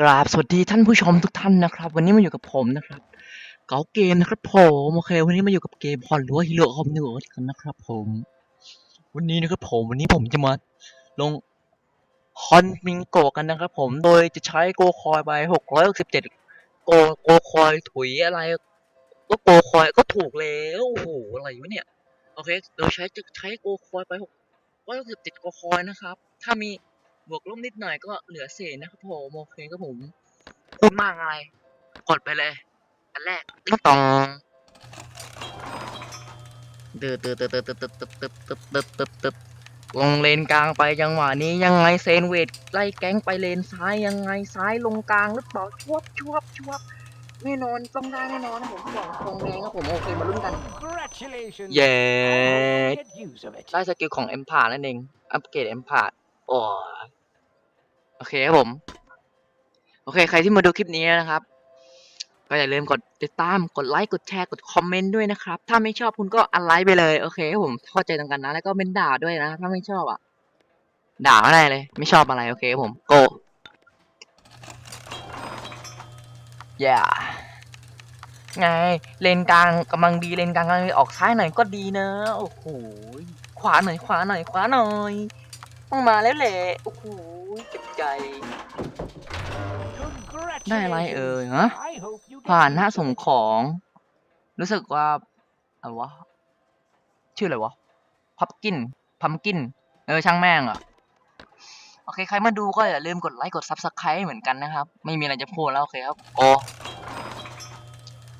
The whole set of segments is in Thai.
กราบสวัสดีท่านผู้ชมทุกท่านนะครับ วันนี้มาอยู่กับผมนะครับ เก๋าเกมนะครับผมโอเค วันนี้มาอยู่กับเกมพอนหรือว่าฮีโร่คอมนิวกันนะครับ ผม วันนี้นะครับผมวันนี้ผมจะมาลงคอนมิงโกะกันนะครับ ผมโดยจะใช้โกคอยไปหกร้อยหกสิบเจ็ดโกโกคอยถุยอะไรก็โกคอยก็ถูกแล้วโอ้โหอะไรวะเนี่ยโอเคโดยใช้จะใช้โกคอยไปหกร้อยหกสิบเจ็ดโกคอยนะครับ ถ้ามี บวกลบนิดหน่อยก็เหลือเศษนะครับผมโอเคครับผมพูดมากอะไรกดไปเลย อันแรกติ๊งตองตึ๊ดตึ๊ดตึ๊ดตึ๊ดตึ๊ดตึ๊ดตึ๊ดตึ๊ดตึ๊ดตึ๊ดตึ๊ดลงเลนกลางไปจังหวะนี้ยังไงเซนเวดไล่แก๊งไปเลนซ้ายยังไงซ้ายลงกลางหรือเปล่าชวบชวบชวบแน่นอนต้องได้แน่นอนนะผมบอกตรงแดงครับผมโอเคมาลุ้นกัน Congratulations. Yeah. I hope you get use of it. ได้สกิลของเอ็มพานั่นเองอัปเกรดเอ็มพาโอ้ย โอเคครับผม โอเค ใครที่มาดูคลิปนี้นะครับ ก็อย่าลืมกดติดตาม กดไลค์ กดแชร์ กดคอมเมนต์ด้วยนะครับ ถ้าไม่ชอบคุณก็อันไลค์ไปเลย โอเคครับผม เข้าใจตรงกันนะ แล้วก็เป็นด่าด้วยนะ ถ้าไม่ชอบอะ ด่าอะไรเลย ไม่ชอบอะไร โอเคครับผม โกอย่าไง เลนกลางกำลังดีเลนกลางกำลังดีออกซ้ายหน่อยก็ดีนะ โอ้โห ขวาหน่อย ขวาหน่อย ขวาหน่อย ต้องมาแล้วแหละ โอ้โห เจ็บใจ ได้อะไรเอ่ย Congratulations. ฮะ I hope you get ผ่านหน้า use of ส่ง it. ของ รู้สึกว่าอะไรวะ ชื่ออะไรวะ พับกิน พัมกิน เออช่างแม่งอะโอเค ใครมาดูก็อย่าลืมกดไลค์กดซับสไคร b e เหมือนกันนะครับ ไม่มีอะไรจะพูดแล้วโอเคครับโอ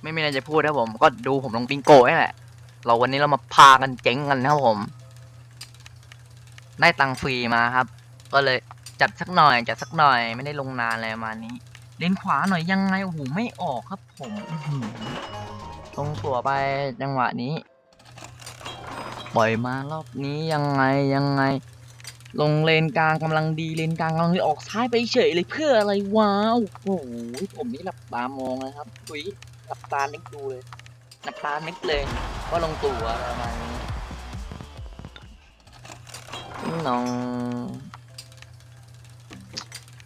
ไม่มีอะไรจะพูดนะครับผม ก็ดูผมลงปิงโก้นี่แหละ เราวันนี้เรามาพากันเจ๊งกันนะครับผม ได้ตังค์ฟรีมาครับ ก็เลย จัดสักหน่อย จัดสักหน่อยไม่ได้ลงนานอะไรประมาณนี้ เลนขวาหน่อยยังไงโอ้โหไม่ออกครับผมตรงตัวไปจังหวะนี้ ปล่อยมารอบนี้ยังไงยังไง ลงเลนกลางกำลังดีเลนกลางกำลังดีออกซ้ายไปเฉยเลยเพื่ออะไรว้าวโอ้โหผมนี่หลับตามองเลยครับอุ้ยหลับตาเน็กดูเลยหลับตาเน็กเลยว่าลงตัวอะไรประมาณนี้น้อง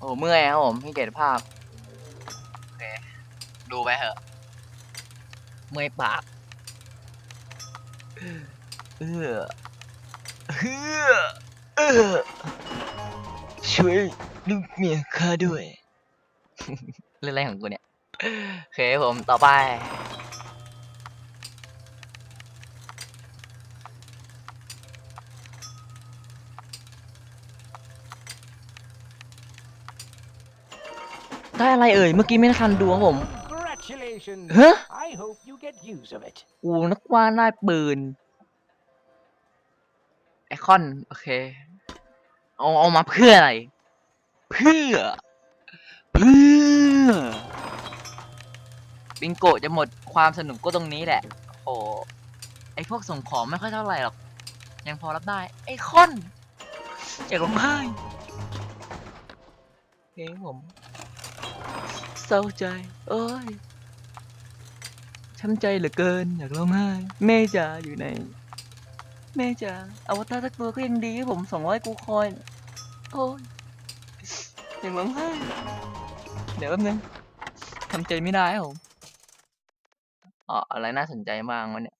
โอ้เมื่อยครับผมให้เกียรติภาพ โอเค ดูไปเถอะ เมื่อยปากเออเออเออช่วยลูกเมียข้าด้วย เรื่องอะไรของกูเนี่ยโอเคผมต่อไป ได้อะไรเอ่ย เมื่อกี้ไม่ทันดูครับผม Congratulations. Huh? I hope you get use of it. กูนึกว่าได้ปืนไอคอน โอเค เอาเอามาเพื่ออะไร เพื่อ เพื่อ บิงโกะจะหมดความสนุกก็ตรงนี้แหละ โอ้ไอพวกส่งของไม่ค่อยเท่าไหร่หรอก ยังพอรับได้ ไอคอนอย่าร้องไห้เฮ้ยผม เศร้าใจเอ้ยช้ำใจเหลือเกิน อยากร้องไห้แม่จ๋าอยู่ไหน แม่จ๋าอวตารสักตัวก็ยังดีครับผมสองร้อยกูคอย โอ้ยอยากร้องไห้เดี๋ยวแป๊บนึงทำใจไม่ได้ผมอ๋ออะไรน่าสนใจบ้างวะเนี่ย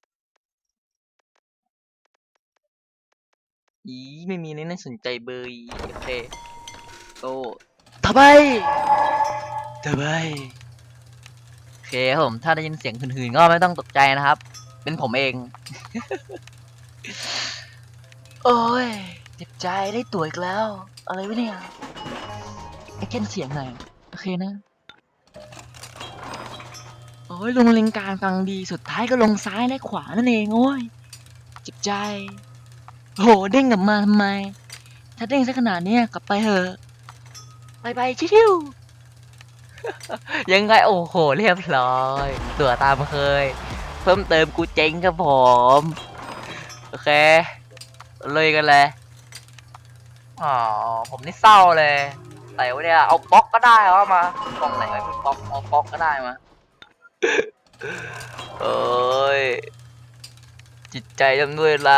อีไม่มีอะไรน่าสนใจเบยโอเคโตทำไม ทำไมโอเคครับผมถ้าได้ยินเสียงหืนๆก็ไม่ต้องตกใจนะครับ เป็นผมเอง โอ้ยเจ็บใจได้ตัวอีกแล้ว อะไรวะเนี่ยไอ้แค่เสียงหน่อยโอเคนะโอ้ยลงเลนกลางฟังดีสุดท้ายก็ลงซ้ายและขวานั่นเองโอ้ยเจ็บใจโหเด้งกลับมาทำไม ถ้าเด้งซะขนาดนี้กลับไปเถอะไปไปชิวๆ ยังไงโอ้โหเรียบร้อย ตัวตามเคย เพิ่มเติมกูเจ๊งครับผม โอเคเลยกันเลยอ๋อผมนี่เศร้าเลยแต่ว่าเนี่ยเอาบล็อกก็ได้วะมากล่องไหนไม่มีบล็อกเอาบล็อกก็ได้มาเอ้ยจิตใจทำด้วยไร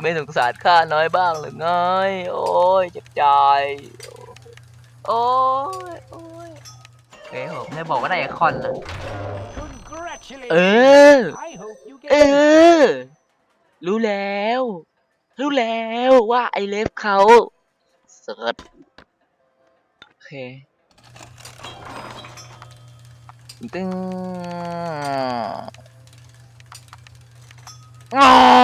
ไม่สงสารข้าน้อยบ้างหรือไงโอ้ยเจ็บใจ โอ้ย โอ้ยเคผมได้บอกว่าได้ไอคอนนะ Congratulations. เออ I hope you เอ get อรู้แล้ว รู้แล้วว่าไอเลฟเขาเสิร์ชโอเคตึ้งงอ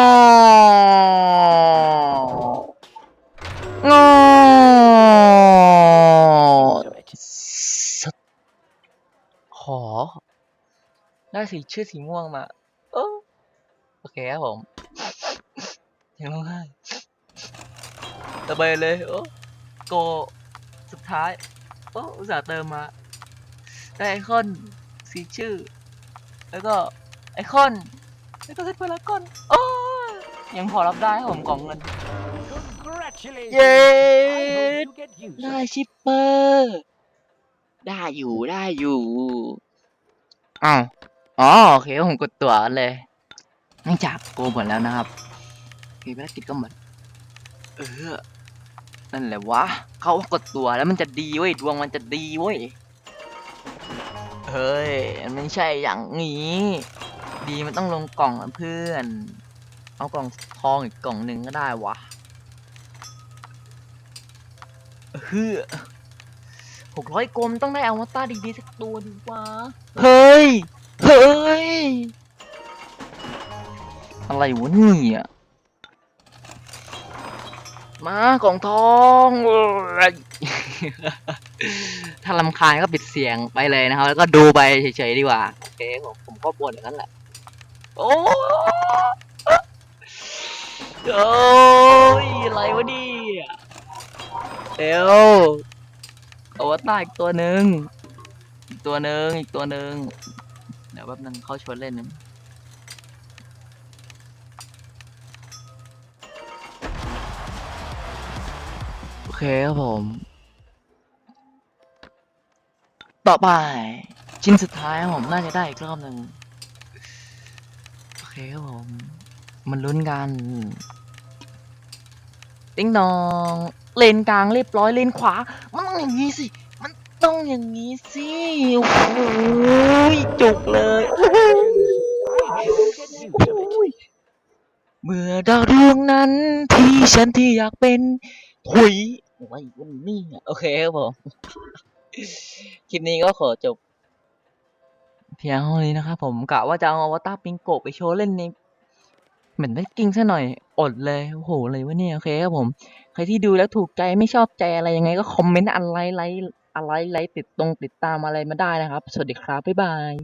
อ ได้สีชื่อสีม่วงมาโอ้โอเคครับผมยังร้องไห้ระเบิดเลย โอ้โกสุดท้าย โอ้อุตส่าห์เติมมา ได้ไอคอนสีชื่อ แล้วก็ไอคอน แล้วก็เซตพลากอน โอ้ยังพอรับได้ครับผมกล่องเงิน Congratulations. Yeah. I hope you get use ได้ of it. ชิปเปอร์ ได้อยู่ได้อยู่ อ้าวอ๋อโอเคผมกดตัวเลยเนื่องจากโกหมดแล้วนะครับโอเคภารกิจก็หมดเออนั่นแหละวะเขากดตัวแล้วมันจะดีเว้ยดวงมันจะดีเว้ยเฮ้ยมันไม่ใช่อย่างนี้ ดีมันต้องลงกล่องเพื่อน เอากล่องทองอีกกล่องหนึ่งก็ได้วะเฮือหกร้อยกลมต้องได้อวตารดีๆสักตัวดีวะเฮ้ ย เฮ้ย อะไรวะเนี่ยมากล่องทองถ้าลำคาญก็ปิดเสียงไปเลยนะครับ แล้วก็ดูไปเฉยๆดีกว่า โอเคผมผมก็บ่นอย่างนั้นแหละ โอ้โอ้ยอะไรวะเนี่ยเร็วอวตารอีกตัวหนึ่ง อีกตัวหนึ่งอีกตัวหนึ่งเดี๋ยวแป๊บนึงเข้าชวนเล่นนึงโอเคครับผม ต่อไป ชิ้นสุดท้ายผมน่าจะได้อีกรอบหนึ่งโอเคครับผม มันลุ้นกันติ๊งนอง เลนกลางเรียบร้อยเลนขวา มันต้องอย่างนี้สิ ต้องอย่างนี้สิโอ้โหจุกเลยเมื่อดาวดวงนั้นที่ฉันที่อยากเป็นถุยโอ้ยวันนี้โอเคครับผม คลิปนี้ก็ขอจบ เพียงเท่านี้นะครับผมกะว่าจะเอาอวตารปิงโกไปโชว์เล่นในเหมือนได้กิ้งซะหน่อยอดเลยโอ้โหเลยวะเนี่ยโอเคครับผม ใครที่ดูแล้วถูกใจไม่ชอบใจอะไรยังไงก็คอมเมนต์อะไรไลค์ อะไรไลค์ติดตรงติดตามอะไรมาได้นะครับ สวัสดีครับ บ๊ายบาย